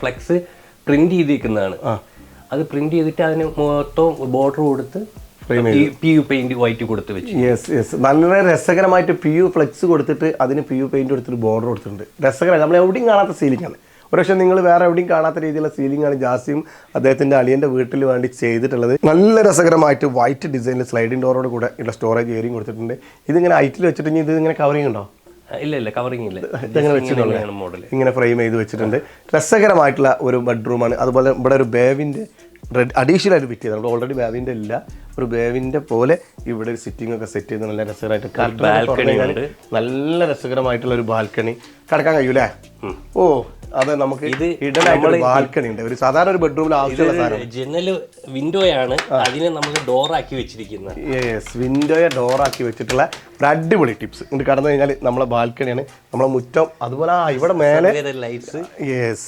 Flex print ചെയ്തിരിക്കുന്നതാണ് അത് print ചെയ്തിട്ട് അതിന് മൊത്തം ബോർഡർ കൊടുത്ത് പി യു പെയിന്റ് വൈറ്റ് കൊടുത്ത് വെച്ചു. യെസ് യെസ് നല്ല രസകരമായിട്ട് പി യു ഫ്ലെക്സ് കൊടുത്തിട്ട് അതിന് പി യു പെയിന്റ് കൊടുത്തിട്ട് ബോർഡർ കൊടുത്തിട്ടുണ്ട്. രസകരം നമ്മൾ എവിടെയും കാണാത്ത സീലിംഗ് ആണ്. ഒരുപക്ഷെ നിങ്ങൾ വേറെ എവിടെയും കാണാത്ത രീതിയിലുള്ള സീലിംഗ് ആണ് ജാസിയും അദ്ദേഹത്തിന്റെ അളിയന്റെ വീട്ടിൽ വേണ്ടി ചെയ്തിട്ടുള്ളത്. നല്ല രസകരമായിട്ട് വൈറ്റ് ഡിസൈനിൽ സ്ലൈഡിംഗ് ഡോറോട് കൂടെ ഉള്ള സ്റ്റോറേജ് ഏരിയയും കൊടുത്തിട്ടുണ്ട്. ഇതിങ്ങനെ ഹൈറ്റിൽ വെച്ചിട്ട് ഇനി ഇത് ഇങ്ങനെ കവറിംഗ് ഉണ്ടോ? ഇല്ല ഇല്ല കവറിങ് ഇല്ല. ഇങ്ങനെ വെച്ചിട്ടുള്ളത്? മോഡൽ ഇങ്ങനെ ഫ്രെയിം ചെയ്ത് വെച്ചിട്ടുണ്ട്. രസകരമായിട്ടുള്ള ഒരു ബെഡ്റൂമാണ് അതുപോലെ ഇവിടെ ഒരു ബേവിന്റെ റെഡ് അഡീഷണൽ ആയിട്ട് ഫിറ്റ് ചെയ്തത് ഓൾറെഡി ബേവിന്റെ ഇല്ല. ഒരു ബേവിന്റെ പോലെ ഇവിടെ ഒരു സിറ്റിംഗ് ഒക്കെ സെറ്റ് ചെയ്ത് നല്ല രസകരമായിട്ട്. നല്ല രസകരമായിട്ടുള്ള ഒരു ബാൽക്കണി കിടക്കാൻ കഴിയൂലേ? ഓ അതെ നമുക്ക് ഇത് ഇടനായിട്ട് ബാൽക്കണി ഉണ്ട്. ഒരു സാധാരണ ഒരു ബെഡ്റൂമിൽ ആവശ്യമുള്ള സാധനം. ജനൽ വിൻഡോ ആണ്. അതിനെ നമ്മൾ ഡോർ ആക്കി വെച്ചിരിക്കുന്നത് യെസ് വിൻഡോയെ ഡോർ ആക്കി വെച്ചിട്ടുള്ള ഒരു അടിപൊളി ടിപ്സ് ഇത് കടന്നു കഴിഞ്ഞാൽ നമ്മളെ ബാൽക്കണിയാണ് നമ്മളെ മുറ്റം അതുപോലെ ആ ഇവിടെ മേലെ ലൈറ്റ്സ് യെസ്